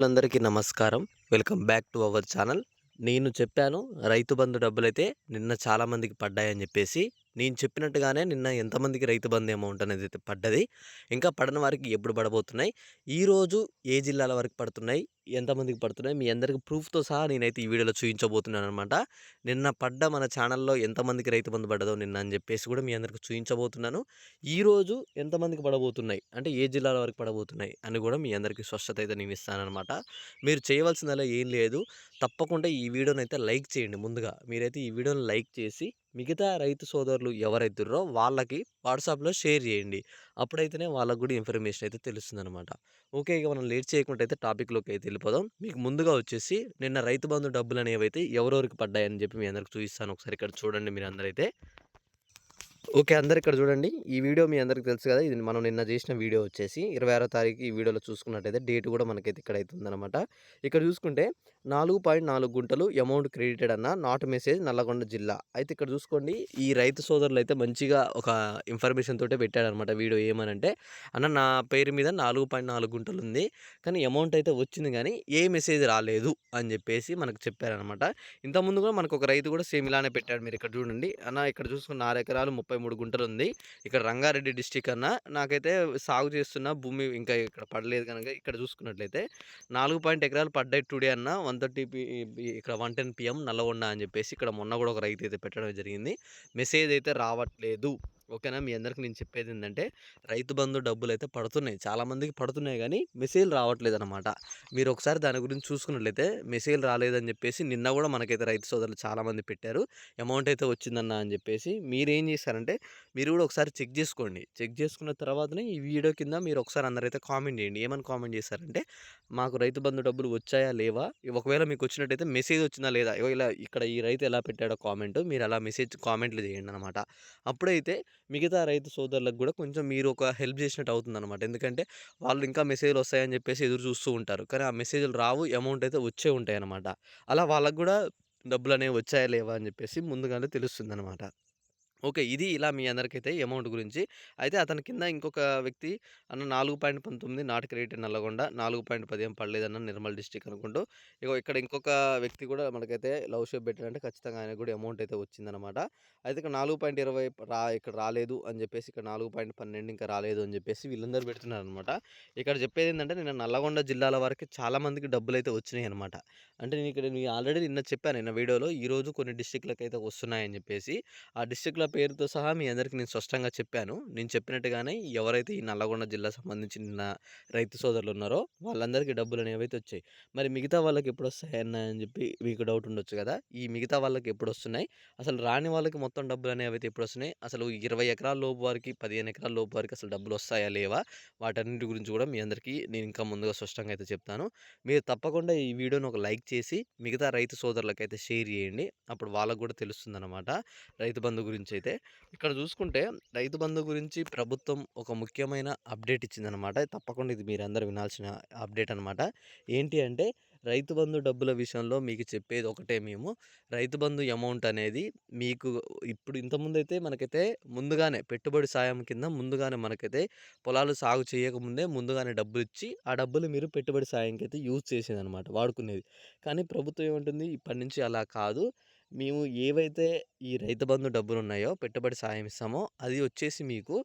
అందరికీ నమస్కారం. Welcome back to our channel. నేను చెప్పాను రైతు బంధు డబ్బులైతే నిన్న చాలా మందికి పడ్డాయని చెప్పేసి నేను చెప్పినట్టుగానే నిన్న ఎంతమందికి రైతు బంధు అమౌంట్ అనేది అయితే పడ్డది. ఇంకా పడని వారికి ఎప్పుడు పడబోతున్నాయి? ఈరోజు ఏ జిల్లాల వరకు పడుతున్నాయి? ఎంతమందికి పడుతున్నాయి? మీ అందరికి ప్రూఫ్తో సహా నేనైతే ఈ వీడియోలో చూపించబోతున్నాను అనమాట నిన్న పడ్డ మన ఛానల్లో ఎంతమందికి రైతు బంధు పడ్డదో నిన్న అని చెప్పేసి కూడా మీ అందరికి చూపించబోతున్నాను ఈరోజు ఎంతమందికి పడబోతున్నాయి? అంటే ఏ జిల్లాల వరకు పడబోతున్నాయి? అని కూడా మీ అందరికీ స్పష్టత అయితే నేను ఇస్తానమాట మీరు చేయవలసిందలా ఏం లేదు. తప్పకుండా ఈ వీడియోని అయితే లైక్ చేయండి ముందుగా. మీరైతే ఈ వీడియోని లైక్ చేసి మిగతా రైతు సోదరులు ఎవరైతుర్రో వాళ్ళకి వాట్సాప్లో షేర్ చేయండి. అప్పుడైతేనే వాళ్ళకు కూడా ఇన్ఫర్మేషన్ అయితే తెలుస్తుంది అనమాట ఓకే ఇక మనం లేట్ చేయకుండా అయితే టాపిక్లోకి అయితే వెళ్ళిపోదాం. మీకు ముందుగా వచ్చేసి నిన్న రైతు బంధు డబ్బులు అనేవి అయితే ఎవరెవరికి పడ్డాయని చెప్పి మీ అందరికి చూపిస్తాను. ఒకసారి ఇక్కడ చూడండి మీరు అందరైతే ఓకే. అందరు ఇక్కడ చూడండి. ఈ వీడియో మీ అందరికి తెలుసు కదా! ఇది మనం నిన్న చేసిన వీడియో వచ్చేసి ఇరవై ఆరో తారీఖు ఈ వీడియోలో చూసుకున్నట్టయితే డేట్ కూడా మనకైతే ఇక్కడ అవుతుందన్నమాట ఇక్కడ చూసుకుంటే నాలుగు పాయింట్ నాలుగు గుంటలు అమౌంట్ క్రెడిటెడ్ అన్న నాట్ మెసేజ్ నల్లగొండ జిల్లా. అయితే ఇక్కడ చూసుకోండి. ఈ రైతు సోదరులు అయితే మంచిగా ఒక ఇన్ఫర్మేషన్ తోటే పెట్టాడనమాట వీడియో ఏమనంటే అన్న నా పేరు మీద నాలుగు పాయింట్ నాలుగు గుంటలు ఉంది. కానీ అమౌంట్ అయితే వచ్చింది కానీ ఏ మెసేజ్ రాలేదు అని చెప్పేసి మనకు చెప్పారనమాట ఇంతకుముందు కూడా మనకు ఒక రైతు కూడా సేమ్ ఇలానే పెట్టాడు. మీరు ఇక్కడ చూడండి. అన్న ఇక్కడ చూసుకున్న ఆరు ఎకరాలు ముప్పై ముప్పై మూడు గుంటలు ఉంది. ఇక్కడ రంగారెడ్డి డిస్టిక్ అన్న నాకైతే సాగు చేస్తున్న భూమి ఇంకా ఇక్కడ పడలేదు కనుక ఇక్కడ చూసుకున్నట్లయితే నాలుగు పాయింట్ ఎకరాలు పడ్డాయి టుడే అన్న వన్ థర్టీ ఇక్కడ వన్ టెన్ పిఎం నల్లగొండ అని చెప్పేసి ఇక్కడ మొన్న కూడా ఒక రైతు అయితే పెట్టడం జరిగింది. మెసేజ్ అయితే రావట్లేదు. ఓకేనా? మీ అందరికి నేను చెప్పేది ఏంటంటే రైతు బంధు డబ్బులు అయితే పడుతున్నాయి చాలామందికి పడుతున్నాయి కానీ మెసేజ్ రావట్లేదు అనమాట మీరు ఒకసారి దాని గురించి చూసుకున్నట్లయితే మెసేజ్ రాలేదని చెప్పేసి నిన్న కూడా మనకైతే రైతు సోదరులు చాలామంది పెట్టారు. అమౌంట్ అయితే వచ్చిందన్న అని చెప్పేసి మీరేం చేశారంటే మీరు కూడా ఒకసారి చెక్ చేసుకోండి. చెక్ చేసుకున్న తర్వాతనే ఈ వీడియో కింద మీరు ఒకసారి అందరైతే కామెంట్ చేయండి. ఏమని కామెంట్ చేశారంటే మాకు రైతు బంధు డబ్బులు వచ్చాయా లేవా? ఒకవేళ మీకు వచ్చినట్టయితే మెసేజ్ వచ్చిందా లేదా? ఇలా ఇక్కడ ఈ రైతు ఎలా పెట్టాడో కామెంట్ మీరు అలా మెసేజ్ కామెంట్లు చేయండి అనమాట అప్పుడైతే మిగతా రైతు సోదరులకు కూడా కొంచెం మీరు ఒక హెల్ప్ చేసినట్టు అవుతుంది అనమాట ఎందుకంటే వాళ్ళు ఇంకా మెసేజ్లు వస్తాయని చెప్పేసి ఎదురు చూస్తూ ఉంటారు. కానీ ఆ మెసేజ్లు రావు అమౌంట్ అయితే వచ్చే ఉంటాయి అనమాట అలా వాళ్ళకు కూడా డబ్బులు అనేవి వచ్చాయా లేవా అని చెప్పేసి ముందుగానే తెలుస్తుంది అనమాట ఓకే. ఇది ఇలా మీ అందరికైతే అమౌంట్ గురించి. అయితే అతని కింద ఇంకొక వ్యక్తి అన్న 4.19 నాట్ క్రెడిట్ నల్లగొండ, 4.15 పడలేదన్న నిర్మల్ డిస్ట్రిక్ట్ అనుకుంటూ. ఇగో ఇక్కడ ఇంకొక వ్యక్తి కూడా మనకైతే లవ్ షేప్ పెట్టాడంటే ఖచ్చితంగా ఆయనకు కూడా అమౌంట్ అయితే వచ్చిందనమాట. అయితే ఇక్కడ 4.20 రా ఇక్కడ రాలేదు అని చెప్పేసి, ఇక్కడ 4.12 ఇంకా రాలేదు అని చెప్పేసి వీళ్ళందరూ పెడుతున్నారనమాట. ఇక్కడ చెప్పేది ఏంటంటే నేను నల్లగొండ జిల్లాల వరకు చాలామందికి డబ్బులు అయితే వచ్చినాయి అనమాట అంటే నేను ఇక్కడ నేను ఆల్రెడీ నిన్న చెప్పాను నిన్న వీడియోలో ఈరోజు కొన్ని డిస్ట్రిక్ట్‌లకైతే వస్తున్నాయని చెప్పేసి. ఆ డిస్టిక్లో పేరుతో సహా మీ అందరికీ నేను స్పష్టంగా చెప్పాను. నేను చెప్పినట్టుగానే ఎవరైతే ఈ నల్లగొండ జిల్లా సంబంధించిన రైతు సోదరులు ఉన్నారో వాళ్ళందరికీ డబ్బులు అనేవైతే వచ్చాయి. మరి మిగతా వాళ్ళకి ఎప్పుడు వస్తాయన్న అని చెప్పి మీకు డౌట్ ఉండొచ్చు కదా! ఈ మిగతా వాళ్ళకి ఎప్పుడు వస్తున్నాయి? అసలు రాని వాళ్ళకి మొత్తం డబ్బులు అనేవైతే ఎప్పుడు వస్తున్నాయి? అసలు 20 ఎకరాల లోపు వారికి, 15 ఎకరాల లోపు వారికి అసలు డబ్బులు వస్తాయా? లేవా? వాటన్నిటి గురించి కూడా మీ అందరికీ నేను ఇంకా ముందుగా స్పష్టంగా అయితే చెప్తాను. మీరు తప్పకుండా ఈ వీడియోని ఒక లైక్ చేసి మిగతా రైతు సోదరులకైతే షేర్ చేయండి. అప్పుడు వాళ్ళకు కూడా తెలుస్తుందనమాట. రైతు బంధు గురించి అయితే ఇక్కడ చూసుకుంటే రైతు బంధు గురించి ప్రభుత్వం ఒక ముఖ్యమైన అప్డేట్ ఇచ్చిందనమాట తప్పకుండా ఇది మీరందరూ వినాల్సిన అప్డేట్ అనమాట ఏంటి అంటే రైతు బంధు డబ్బుల విషయంలో మీకు చెప్పేది ఒకటే మేము. రైతు బంధు అమౌంట్ అనేది మీకు ఇప్పుడు ఇంతకుముందైతే మనకైతే ముందుగానే పెట్టుబడి సాయం కింద ముందుగానే మనకైతే పొలాలు సాగు చేయకముందే ముందుగానే డబ్బులు ఇచ్చి ఆ డబ్బులు మీరు పెట్టుబడి సాయంకి అయితే యూజ్ చేసేది అనమాట వాడుకునేది. కానీ ప్రభుత్వం ఏమంటుంది? ఇప్పటి నుంచి అలా కాదు. మేము ఏవైతే ఈ రైతు బంధు డబ్బులు ఉన్నాయో పెట్టుబడి సాయం ఇస్తామో అది వచ్చేసి మీకు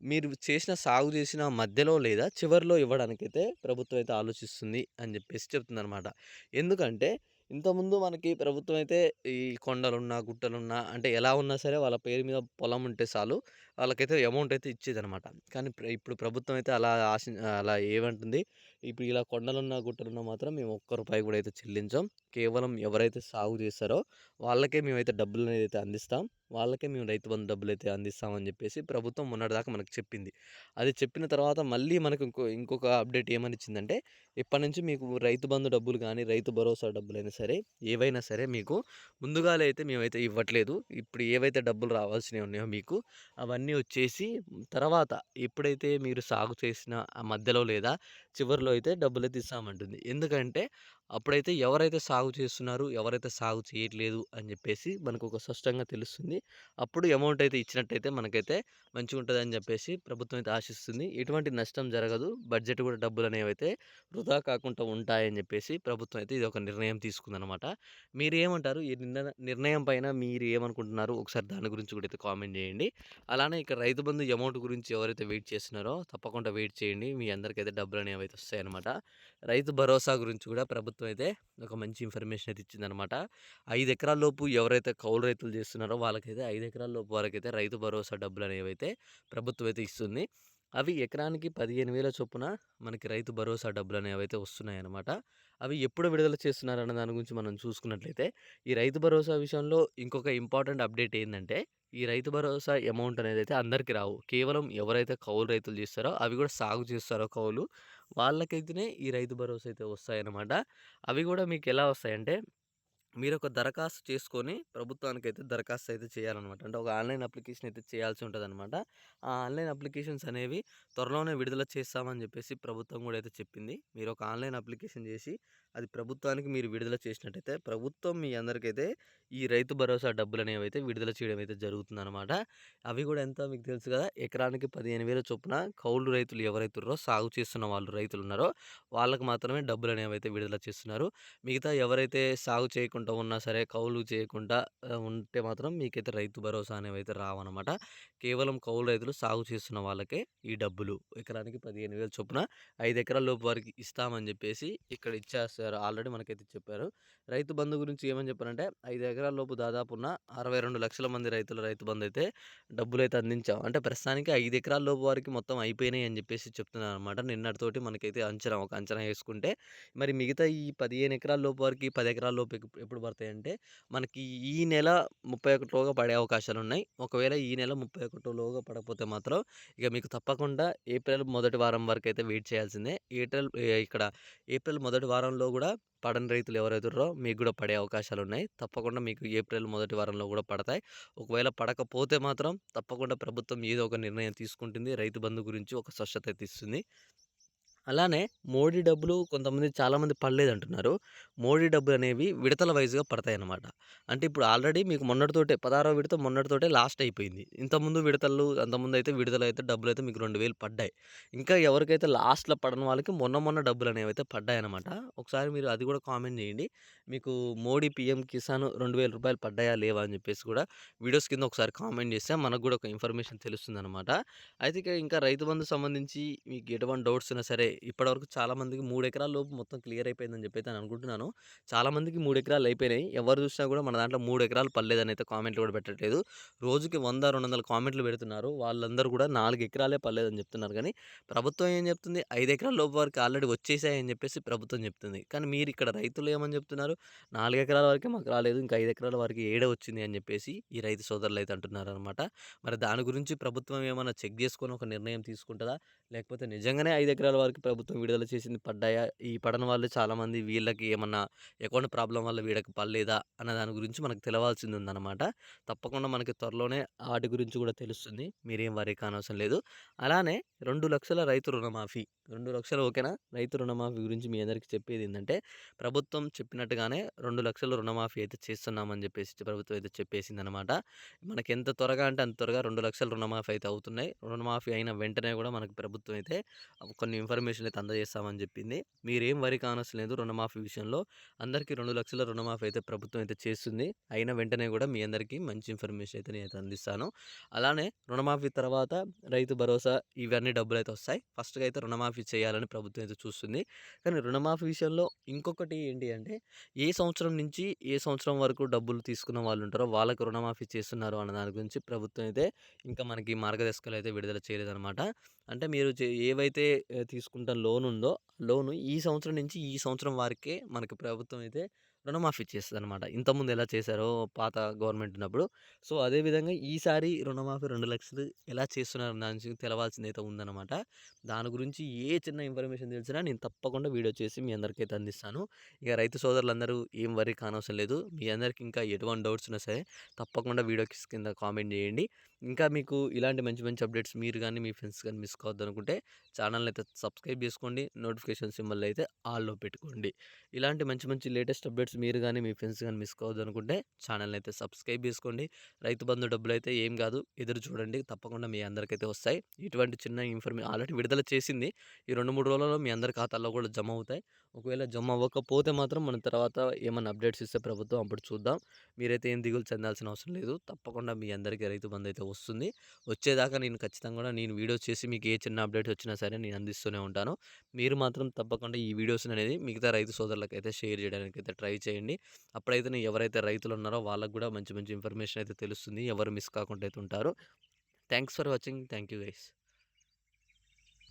మీరు చేసిన సాగు చేసిన మధ్యలో లేదా చివరిలో ఇవ్వడానికైతే ప్రభుత్వం అయితే ఆలోచిస్తుంది అని చెప్పేసి చెప్తుందనమాట ఎందుకంటే ఇంతకుముందు మనకి ప్రభుత్వం అయితే ఈ కొండలున్నా గుట్టలున్నా అంటే ఎలా ఉన్నా సరే వాళ్ళ పేరు మీద పొలం ఉంటే చాలు వాళ్ళకైతే అమౌంట్ అయితే ఇచ్చేదనమాట కానీ ఇప్పుడు ప్రభుత్వం అయితే అలా ఆశ అలా ఏమంటుంది? ఇప్పుడు ఇలా కొండలున్న గుట్టలున్నా మాత్రం మేము ఒక్క రూపాయి కూడా అయితే చెల్లించాం. కేవలం ఎవరైతే సాగు చేస్తారో వాళ్ళకే మేమైతే డబ్బులు అనేది అయితే అందిస్తాం. వాళ్ళకే మేము రైతు బంధు డబ్బులు అయితే అందిస్తామని చెప్పేసి ప్రభుత్వం మొన్నటిదాకా మనకు చెప్పింది. అది చెప్పిన తర్వాత మళ్ళీ మనకు ఇంకో ఇంకొక అప్డేట్ ఏమని ఇచ్చిందంటే ఇప్పటి నుంచి మీకు రైతు బంధు డబ్బులు కానీ రైతు భరోసా డబ్బులైనా సరే ఏవైనా సరే మీకు ముందుగాలే అయితే మేమైతే ఇవ్వట్లేదు. ఇప్పుడు ఏవైతే డబ్బులు రావాల్సినవి ఉన్నాయో మీకు అవన్నీ వచ్చేసి తర్వాత ఎప్పుడైతే మీరు సాగు చేసిన ఆ మధ్యలో లేదా చివరిలో అయితే డబ్బులు అయితే ఇస్తామంటుంది. ఎందుకంటే అప్పుడైతే ఎవరైతే సాగు చేస్తున్నారు, ఎవరైతే సాగు చేయట్లేదు అని చెప్పేసి మనకు ఒక స్పష్టంగా తెలుస్తుంది. అప్పుడు అమౌంట్ అయితే ఇచ్చినట్టయితే మనకైతే మంచిగా ఉంటుంది అని చెప్పేసి ప్రభుత్వం అయితే ఆశిస్తుంది. ఎటువంటి నష్టం జరగదు. బడ్జెట్ కూడా డబ్బులు అనేవి అయితే వృధా కాకుండా ఉంటాయని చెప్పేసి ప్రభుత్వం అయితే ఇది ఒక నిర్ణయం తీసుకుందనమాట. మీరు ఏమంటారు ఈ నిర్ణ నిర్ణయం పైన మీరు ఏమనుకుంటున్నారు? ఒకసారి దాని గురించి కూడా అయితే కామెంట్ చేయండి అలానే ఇక్కడ రైతు బంధు అమౌంట్ గురించి ఎవరైతే వెయిట్ చేస్తున్నారో తప్పకుండా వెయిట్ చేయండి. మీ అందరికైతే అయితే వస్తాయన్నమాట. రైతు భరోసా గురించి కూడా ప్రభుత్వం అయితే ఒక మంచి ఇన్ఫర్మేషన్ అయితే ఇచ్చిందనమాట. ఐదు ఎకరాల లోపు ఎవరైతే కౌలు రైతులు చేస్తున్నారో వాళ్ళకైతే ఐదు ఎకరాల లోపు వరకైతే రైతు భరోసా డబ్బులు అనేవి అయితే ప్రభుత్వం అయితే ఇస్తుంది. అవి ఎకరానికి 15,000 చొప్పున మనకి రైతు భరోసా డబ్బులు అనేవి అయితే వస్తున్నాయన్నమాట. అవి ఎప్పుడు విడుదల చేస్తున్నారన్న దాని గురించి మనం చూసుకున్నట్లయితే ఈ రైతు భరోసా విషయంలో ఇంకొక ఇంపార్టెంట్ అప్డేట్ ఏంటంటే ఈ రైతు భరోసా అమౌంట్ అయితే అందరికీ రావు. కేవలం ఎవరైతే కౌలు రైతులు చేస్తారో అవి కూడా సాగు చేస్తారో కౌలు వాళ్ళకైతేనే ఈ రైతు భరోసా అయితే వస్తాయన్నమాట. అవి కూడా మీకు ఎలా వస్తాయంటే మీరొక దరఖాస్తు చేసుకొని ప్రభుత్వానికైతే దరఖాస్తు అయితే చేయాలన్నమాట అంటే ఒక ఆన్‌లైన్ అప్లికేషన్ అయితే చేయాల్సి ఉంటుంది అనమాట ఆ ఆన్‌లైన్ అప్లికేషన్స్ అనేవి త్వరలోనే విడుదల చేస్తామని చెప్పేసి ప్రభుత్వం కూడా అయితే చెప్పింది. మీరు ఒక ఆన్‌లైన్ అప్లికేషన్ చేసి అది ప్రభుత్వానికి మీరు విడుదల చేసినట్టయితే ప్రభుత్వం మీ అందరికైతే ఈ రైతు భరోసా డబ్బులనేవైతే విడుదల చేయడం అయితే జరుగుతుందనమాట. అవి కూడా ఎంత మీకు తెలుసు కదా ఎకరానికి 15,000 చొప్పున కౌలు రైతులు ఎవరైతున్నారో సాగు చేస్తున్న వాళ్ళు రైతులు ఉన్నారో వాళ్ళకి మాత్రమే డబ్బులనేవైతే విడుదల చేస్తున్నారు. మిగతా ఎవరైతే సాగు చేయకుండా ఉన్నా సరే కౌలు చేయకుండా ఉంటే మాత్రం మీకైతే రైతు భరోసా అనేవి అయితే రావనమాట. కేవలం కౌలు రైతులు సాగు చేస్తున్న వాళ్ళకే ఈ డబ్బులు ఎకరానికి 15,000 చొప్పున ఐదు ఎకరాల లోపు వారికి ఇస్తామని చెప్పేసి ఇక్కడ ఇచ్చేస్తారు. ఆల్రెడీ మనకైతే చెప్పారు. రైతు బంధు గురించి ఏమని చెప్పారంటే ఐదు ఎకరాల లోపు దాదాపు ఉన్న 62,00,000 మంది రైతులు రైతు బంధు అయితే డబ్బులు అయితే అందించాం. అంటే ప్రస్తుతానికి ఐదు ఎకరాల లోపు వారికి మొత్తం అయిపోయినాయి అని చెప్పేసి చెప్తున్నారు అనమాట నిన్నటితోటి మనకైతే అంచనా ఒక అంచనా వేసుకుంటే మరి మిగతా ఈ 15 ఎకరాల లోపు వారికి పది ఎకరాల లోపు ఎప్పుడు పడతాయి పడతాయంటే మనకి ఈ నెల 31లోగా పడే అవకాశాలు ఉన్నాయి ఒకవేళ ఈ నెల 31లోగా పడకపోతే మాత్రం ఇక మీకు తప్పకుండా ఏప్రిల్ మొదటి వారం వరకు అయితే వెయిట్ చేయాల్సిందే. ఏప్రిల్ ఇక్కడ ఏప్రిల్ మొదటి వారంలో కూడా పడని రైతులు ఎవరైతుర్రో మీకు కూడా పడే అవకాశాలు ఉన్నాయి తప్పకుండా మీకు ఏప్రిల్ మొదటి వారంలో కూడా పడతాయి. ఒకవేళ పడకపోతే మాత్రం తప్పకుండా ప్రభుత్వం ఏదో ఒక నిర్ణయం తీసుకుంటుంది. రైతు బంధు గురించి ఒక స్వచ్ఛత తీస్తుంది అలానే మోడీ డబ్బులు కొంతమంది చాలామంది పడలేదు అంటున్నారు మోడీ డబ్బులు అనేవి విడతల వైస్‌గా పడతాయన్నమాట. అంటే ఇప్పుడు ఆల్రెడీ మీకు మొన్నటితోటే 16 విడత మొన్నటితోటే లాస్ట్ అయిపోయింది. ఇంతకుముందు విడతలు అంతమంది అయితే విడతలైతే డబ్బులు అయితే మీకు 2,000 పడ్డాయి. ఇంకా ఎవరికైతే లాస్ట్‌లో పడని వాళ్ళకి మొన్న మొన్న డబ్బులు అనేవి అయితే పడ్డాయి పడ్డాయన్నమాట. ఒకసారి మీరు అది కూడా కామెంట్ చేయండి మీకు మోడీ పీఎం కిసాన్ రెండు వేల రూపాయలు పడ్డాయా? లేవా? అని చెప్పేసి కూడా వీడియోస్ కింద ఒకసారి కామెంట్ చేస్తే మనకు కూడా ఒక ఇన్ఫర్మేషన్ తెలుస్తుంది అనమాట అయితే ఇంకా రైతు బంధు సంబంధించి మీకు ఎటువంటి డౌట్స్ ఉన్నా సరే ఇప్పటివరకు చాలామందికి 3 ఎకరాల లోపు మొత్తం క్లియర్ అయిపోయిందని అయితే నేను అనుకుంటున్నాను. చాలామందికి 3 ఎకరాలు అయిపోయినాయి. ఎవరు జూసినా గూడా మన దాంట్లో 3 ఎకరాలు పడలేదని అయితే కామెంట్లు గూడా పెట్టట్లేదు. రోజుకి 100, 200 కామెంట్లు పెడుతున్నారు. వాళ్ళందరూ గూడా 4 ఎకరాలే పడలేదని జెప్తున్నారు గానీ ప్రభుత్వం ఏం జెప్తుంది 5 ఎకరాల లోపు వరకు ఆల్రెడీ వచ్చేసాయని జెప్పేసి ప్రభుత్వం జెప్తుంది. కానీ మీరు ఇక్కడ రైతులు ఏమని జెప్తున్నారు 4 ఎకరాల వరకే మాకు రాలేదు. ఇంకా 5 ఎకరాల వరకు ఏడ వచ్చింది అని జెప్పేసి ఈ రైతు సోదరులైతే అంటున్నారనమాట. మరి దాని గురించి ప్రభుత్వం ఏమన్నా చెక్ జేసుకొని ఒక నిర్ణయం తీసుకుంటదా? లేకపోతే నిజంగానే 5 ఎకరాల వరకు ప్రభుత్వం విడుదల చేసింది పడ్డాయా? ఈ పడని వాళ్ళు చాలామంది వీళ్ళకి ఏమన్నా అకౌంట్ ప్రాబ్లం వల్ల వీళ్ళకి పడలేదా? అన్న దాని గురించి మనకు తెలవాల్సింది ఉందన్నమాట. తప్పకుండా మనకి త్వరలోనే వాటి గురించి కూడా తెలుస్తుంది. మీరేం వరీ కానవసరం లేదు. అలానే రెండు లక్షల రైతు రుణమాఫీ రెండు లక్షలు ఓకేనా? రైతు రుణమాఫీ గురించి మీ అందరికీ ఏంటంటే ప్రభుత్వం చెప్పినట్టుగానే రెండు లక్షల రుణమాఫీ అయితే చేస్తున్నామని చెప్పేసి ప్రభుత్వం అయితే చెప్పేసింది అనమాట మనకి ఎంత త్వరగా అంటే అంత త్వరగా రెండు లక్షల రుణమాఫీ అయితే అవుతున్నాయి. రుణమాఫీ అయిన వెంటనే కూడా మనకు ప్రభుత్వం అయితే కొన్ని ఇన్ఫర్మేషన్ అయితే అందజేస్తామని చెప్పింది మీరేం వరి కానవసరం రుణమాఫీ విషయంలో. అందరికీ రెండు లక్షల రుణమాఫీ అయితే ప్రభుత్వం అయితే చేస్తుంది. అయిన వెంటనే కూడా మీ అందరికీ మంచి ఇన్ఫర్మేషన్ అయితే నేను అందిస్తాను. అలానే రుణమాఫీ తర్వాత రైతు భరోసా ఇవన్నీ డబ్బులైతే వస్తాయి. ఫస్ట్‌గా అయితే రుణమాఫీ చేయాలని ప్రభుత్వం అయితే చూస్తుంది. కానీ రుణమాఫీ విషయంలో ఇంకొకటి ఏంటి అంటే ఏ సంవత్సరం నుంచి ఏ సంవత్సరం వరకు డబ్బులు తీసుకున్న వాళ్ళు ఉంటారో వాళ్ళకి రుణమాఫీ చేస్తున్నారు అన్న దాని గురించి ప్రభుత్వం అయితే ఇంకా మనకి మార్గదర్శకాలు అయితే విడుదల చేయలేదనమాట. అంటే మీరు చే ఏవైతే ఆహ్, లోన్ ఉందో లోను ఈ సంవత్సరం నుంచి ఈ సంవత్సరం వరకే మనకి ప్రభుత్వం అయితే రుణమాఫీ చేస్తుంది అనమాట ఇంతకుముందు ఎలా చేశారో పాత గవర్నమెంట్ ఉన్నప్పుడు. సో, అదే విధంగా ఈసారి రుణమాఫీ రెండు లక్షలు ఎలా చేస్తున్నారు దాని గురించి తెలవాల్సిందైతే ఉందన్నమాట దాని గురించి ఏ చిన్న ఇన్ఫర్మేషన్ తెలిసినా నేను తప్పకుండా వీడియో చేసి మీ అందరికైతే అందిస్తాను. ఇక రైతు సోదరులందరూ ఏం వరి కానవసరం లేదు. మీ అందరికీ ఇంకా ఎటువంటి డౌట్స్ ఉన్నా సరే తప్పకుండా వీడియోకి కింద కామెంట్ చేయండి. ఇంకా మీకు ఇలాంటి మంచి మంచి అప్డేట్స్ మీరు కానీ మీ ఫ్రెండ్స్ కానీ మిస్ కావద్దనుకుంటే ఛానల్‌ని అయితే సబ్స్క్రైబ్ చేసుకోండి. నోటిఫికేషన్ సింబల్ అయితే ఆల్‌లో పెట్టుకోండి. ఇలాంటి మంచి మంచి లేటెస్ట్ అప్డేట్స్ మీరు కానీ మీ ఫ్రెండ్స్ కానీ మిస్ కావద్దనుకుంటే ఛానల్‌ని అయితే సబ్స్క్రైబ్ చేసుకోండి. రైతు బంధు డబ్బులు అయితే ఏం కాదు ఎదురు చూడండి. తప్పకుండా మీ అందరికైతే వస్తాయి. ఇటువంటి చిన్న ఇన్ఫర్మే ఆల్రెడీ విడుదల చేసింది. ఈ 2, 3 రోజులలో మీ అందరి ఖాతాల్లో కూడా జమ అవుతాయి. ఒకవేళ జమ అవ్వకపోతే మాత్రం మనం తర్వాత ఏమైనా అప్డేట్స్ ఇస్తే ప్రభుత్వం అప్పుడు చూద్దాం. మీరైతే ఏం దిగులు చెందాల్సిన అవసరం లేదు. తప్పకుండా మీ అందరికీ రైతు బంధు అయితే వస్తుంది. వచ్చేదాకా నేను ఖచ్చితంగా కూడా నేను వీడియోస్ చేసి మీకు ఏ చిన్న అప్డేట్ వచ్చినా సరే నేను అందిస్తూనే ఉంటాను. మీరు మాత్రం తప్పకుండా ఈ వీడియోస్‌ని అనేది మిగతా రైతు సోదరులకైతే షేర్ చేయడానికి అయితే ట్రై చేయండి. అప్పుడైతే ఎవరైతే రైతులు ఉన్నారో వాళ్ళకి కూడా మంచి మంచి ఇన్ఫర్మేషన్ అయితే తెలుస్తుంది. ఎవరు మిస్ కాకుండా అయితే ఉంటారు. Thanks for watching. Thank you guys.